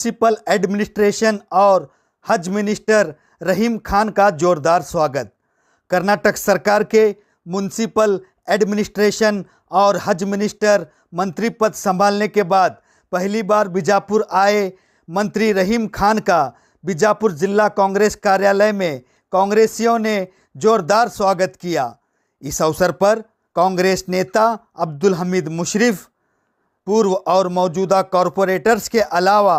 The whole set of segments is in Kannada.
म्यूनिसिपल एडमिनिस्ट्रेशन और हज मिनिस्टर रहीम खान का जोरदार स्वागत। कर्नाटक सरकार के म्यूनिसिपल एडमिनिस्ट्रेशन और हज मिनिस्टर मंत्री पद संभालने के बाद पहली बार बीजापुर आए मंत्री रहीम खान का। बीजापुर जिला कांग्रेस कार्यालय में कांग्रेसियों ने जोरदार स्वागत किया। इस अवसर पर कांग्रेस नेता अब्दुल हमीद मुशरफ, पूर्व और मौजूदा कॉरपोरेटर्स के अलावा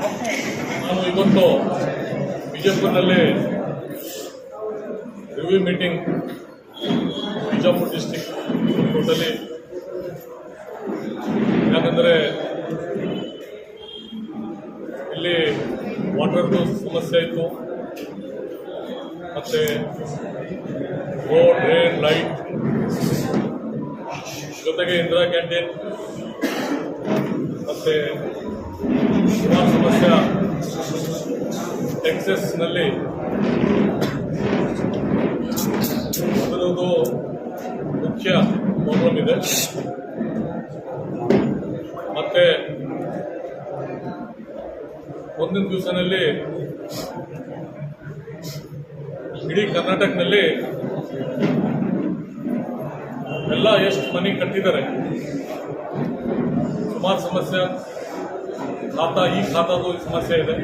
ನಾನು ಇವತ್ತು ಬಿಜಾಪುರದಲ್ಲಿ review meeting Bijapur district totally ಯಾಕಂದರೆ ಇಲ್ಲಿ ವಾಟರ್ದು ಸಮಸ್ಯೆ ಇತ್ತು. ಮತ್ತು ರೋಡ್ ರೇನ್ ಲೈಟ್ ಜೊತೆಗೆ ಇಂದಿರಾ ಕ್ಯಾಂಟೀನ್. ಮತ್ತು ಸುಮಾರು ಸಮಸ್ಯೆ ಟೆಕ್ಸಸ್ನಲ್ಲಿ ಅದರದ್ದು ಮುಖ್ಯ ಪ್ರಾಬ್ಲಮ್ ಇದೆ. ಮತ್ತೆ ಮುಂದಿನ ದಿವಸನಲ್ಲಿ ಇಡೀ ಕರ್ನಾಟಕದಲ್ಲಿ ಎಲ್ಲ ಎಷ್ಟು ಮನೆ ಕಟ್ಟಿದ್ದಾರೆ, ಸುಮಾರು ಸಮಸ್ಯೆ ಖಾತಾ ಈ ಖಾತಾದು ಸಮಸ್ಯೆ ಇದೆ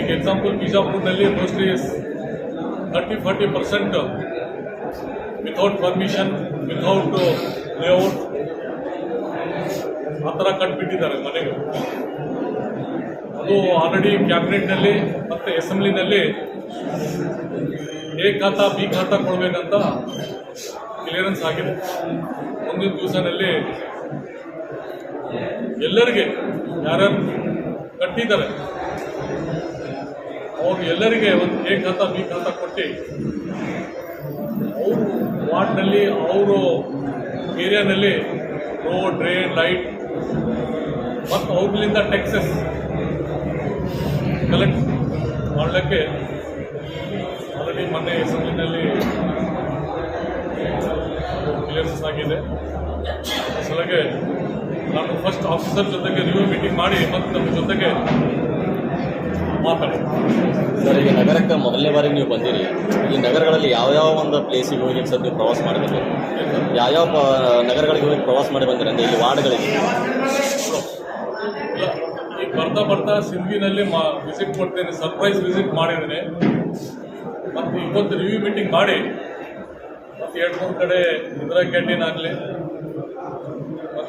ಈಗ example ಬಿಜಾಪುರ್ನಲ್ಲಿ mostly thirty forty percent without permission without layout ಆ ಥರ ಕಟ್ಬಿಟ್ಟಿದ್ದಾರೆ ಮನೆಗೆ. ಅದು ಆಲ್ರೆಡಿ ಕ್ಯಾಬಿನೆಟ್ನಲ್ಲಿ ಮತ್ತು ಅಸೆಂಬ್ಲಿನಲ್ಲಿ ಎ ಖಾತಾ, ಬಿ ಖಾತಾ ಕೊಡಬೇಕಂತ ಕ್ಲಿಯರೆನ್ಸ್ ಆಗಿದೆ. ಮುಂದಿನ ದಿವಸನಲ್ಲಿ ಎಲ್ಲರಿಗೆ ಯಾರ್ಯಾರು ಕಟ್ಟಿದ್ದಾರೆ, ಅವ್ರು ಎಲ್ಲರಿಗೆ ಒಂದು ಎ ಖಾತಾ, ಬಿ ಖಾತಾ ಕೊಟ್ಟು, ಅವರು ವಾರ್ಡ್ನಲ್ಲಿ, ಅವರು ಏರಿಯಾನಲ್ಲಿ ರೋಡ್ ಡ್ರೈನ್ ಲೈಟ್ ಮತ್ತು ಅವ್ರಲಿಂದ ಟ್ಯಾಕ್ಸಸ್ ಕಲೆಕ್ಟ್ ಮಾಡಲಿಕ್ಕೆ ಆಲ್ರೆಡಿ ಮೊನ್ನೆ ಹೆಸರಿನಲ್ಲಿ ಕ್ಲಿಯರ್ಸಸ್ ಆಗಿದೆ. ಸಲಗೆ ನಾನು ಫಸ್ಟ್ ಆಫೀಸರ್ ಜೊತೆಗೆ ರಿವ್ಯೂ ಮೀಟಿಂಗ್ ಮಾಡಿ ಮತ್ತು ನಮ್ಮ ಜೊತೆಗೆ ಮಾತಾಡಿ. ಸರ್ ಈಗ ನಗರಕ್ಕೆ ಮೊದಲನೇ ಬಾರಿ ನೀವು ಬಂದಿರಿ. ಈ ನಗರಗಳಲ್ಲಿ ಯಾವ್ಯಾವ ಒಂದು ಪ್ಲೇಸಿಗೆ ಹೋಗಿ ಸರ್ ನೀವು ಪ್ರವಾಸ ಮಾಡಬೇಕು ಯಾವ್ಯಾವ ನಗರಗಳಿಗೆ ಹೋಗಿ ಪ್ರವಾಸ ಮಾಡಿ ಬಂದಿರಿ? ಅಂದರೆ ಇಲ್ಲಿ ವಾರ್ಡ್ಗಳಿಗೆ? ಈಗ ಬರ್ತಾ ಬರ್ತಾ ಸಿಂಧಿನಲ್ಲಿ ಮಾ ವಿಸಿಟ್ ಕೊಡ್ತೇನೆ ಸರ್ಪ್ರೈಸ್ ವಿಸಿಟ್ ಮಾಡಿದ್ದೀನಿ. ಮತ್ತು ಇವತ್ತು ರಿವ್ಯೂ ಮೀಟಿಂಗ್ ಮಾಡಿ ಮತ್ತು ಎರಡು ಮೂರು ಕಡೆ ಇಂದಿರಾ ಕ್ಯಾಂಟೀನ್ ಆಗಲಿ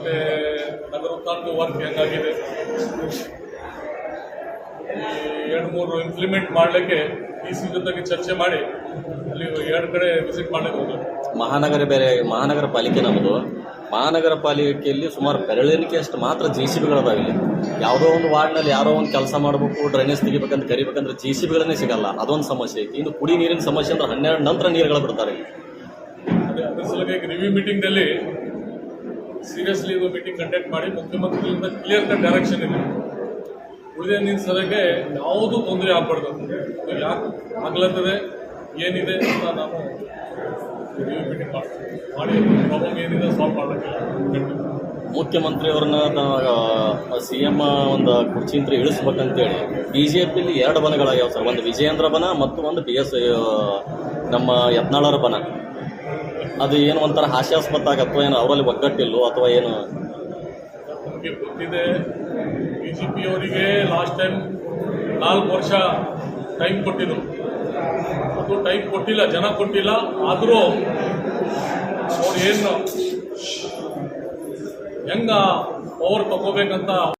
ಮತ್ತು ನಗರೋತ್ಥಾನದ ವರ್ಕ್ ಹೆಂಗಾಗಿದೆ? ಈ ಎರಡು ಮೂರು ಇಂಪ್ಲಿಮೆಂಟ್ ಮಾಡಲಿಕ್ಕೆ ಡಿ ಸಿ ಜೊತೆಗೆ ಚರ್ಚೆ ಮಾಡಿ ಅಲ್ಲಿ ಎರಡು ಕಡೆ ವಿಸಿಟ್ ಮಾಡಲಿಕ್ಕೆ ಹೋಗ್ಬೇಕು ಮಹಾನಗರ ಬೇರೆ ಮಹಾನಗರ ಪಾಲಿಕೆ ನಮ್ಮದು ಮಹಾನಗರ ಪಾಲಿಕೆಯಲ್ಲಿ ಸುಮಾರು ಬೆರಳೆಣಿಕೆಯಷ್ಟು ಮಾತ್ರ ಜೆ ಸಿ ಬಿಗಳದಾವೆ ಇಲ್ಲಿ. ಯಾವುದೋ ಒಂದು ವಾರ್ಡ್ನಲ್ಲಿ ಯಾರೋ ಒಂದು ಕೆಲಸ ಮಾಡಬೇಕು ಡ್ರೈನೇಜ್ ತೆಗಿಬೇಕಂತ ಕರಿಬೇಕಂದ್ರೆ ಜೆ ಸಿ ಬಿಗಳನ್ನೇ ಸಿಗಲ್ಲ. ಅದೊಂದು ಸಮಸ್ಯೆ. ಐತಿ ಇನ್ನು ಕುಡಿ ನೀರಿನ ಸಮಸ್ಯೆ ಅಂದ್ರೆ ಹನ್ನೆರಡು ನಂತರ ನೀರುಗಳು ಬಿಡ್ತಾರೆ ಅದೇ ಅದ್ರ ಸಲುವಾಗಿ ರಿವ್ಯೂ ಮೀಟಿಂಗ್ನಲ್ಲಿ ಸೀರಿಯಸ್ಲಿ ಇದು ಮೀಟಿಂಗ್ ಕಂಡಕ್ಟ್ ಮಾಡಿ ಮುಖ್ಯಮಂತ್ರಿಗಳಿಂದ ಕ್ಲಿಯರ್ ಕಟ್ ಡೈರೆಕ್ಷನ್ ಇದೆ. ಉಳಿದ ನೀರು ಸಲಹೆ ಯಾವುದು ತೊಂದರೆ ಆಗ್ಬಾರ್ದು. ಯಾಕೆ ಆಗ್ಲತ್ತದೆ ಏನಿದೆ ಅಂತ ನಾವು ಮೀಟಿಂಗ್ ಮಾಡಿ ಪ್ರಾಬ್ಲಮ್ ಏನಿದೆ ಸಾಲ್ವ್ ಮಾಡಬೇಕಿಲ್ಲ ಮುಖ್ಯಮಂತ್ರಿಯವ್ರನ್ನ ಸಿ ಎಂ ಒಂದು ಕುರ್ಚಿಯಿಂದ ಇಳಿಸ್ಬೇಕಂತೇಳಿ ಬಿ ಜೆ ಪಿಲಿ ಎರಡು ಬನಗಳಾಗ್ಯಾವ ಸರ್. ಒಂದು ವಿಜಯೇಂದ್ರ ಬನ ಮತ್ತು ಒಂದು ಬಿ ಎಸ್ ನಮ್ಮ ಯತ್ನಾಳರ ಬನ ಅದು ಏನು ಒಂಥರ ಹಾಸ್ಯಾಸ್ಪದ ಆಗತ್ತೋ ಏನು ಅವರಲ್ಲಿ ಒಗ್ಗಟ್ಟಿಲ್ಲೋ ಅಥವಾ ಏನು? ನಮಗೆ ಗೊತ್ತಿದೆ ಬಿ ಜೆ ಪಿಯವರಿಗೆ ಲಾಸ್ಟ್ ಟೈಮ್ ನಾಲ್ಕು ವರ್ಷ ಟೈಮ್ ಕೊಟ್ಟಿದ್ರು. ಅದು ಟೈಮ್ ಕೊಟ್ಟಿಲ್ಲ, ಜನ ಕೊಟ್ಟಿಲ್ಲ, ಆದರೂ ಅವ್ರು ಏನು ಹೆಂಗ ಪವರ್ ತಗೋಬೇಕಂತ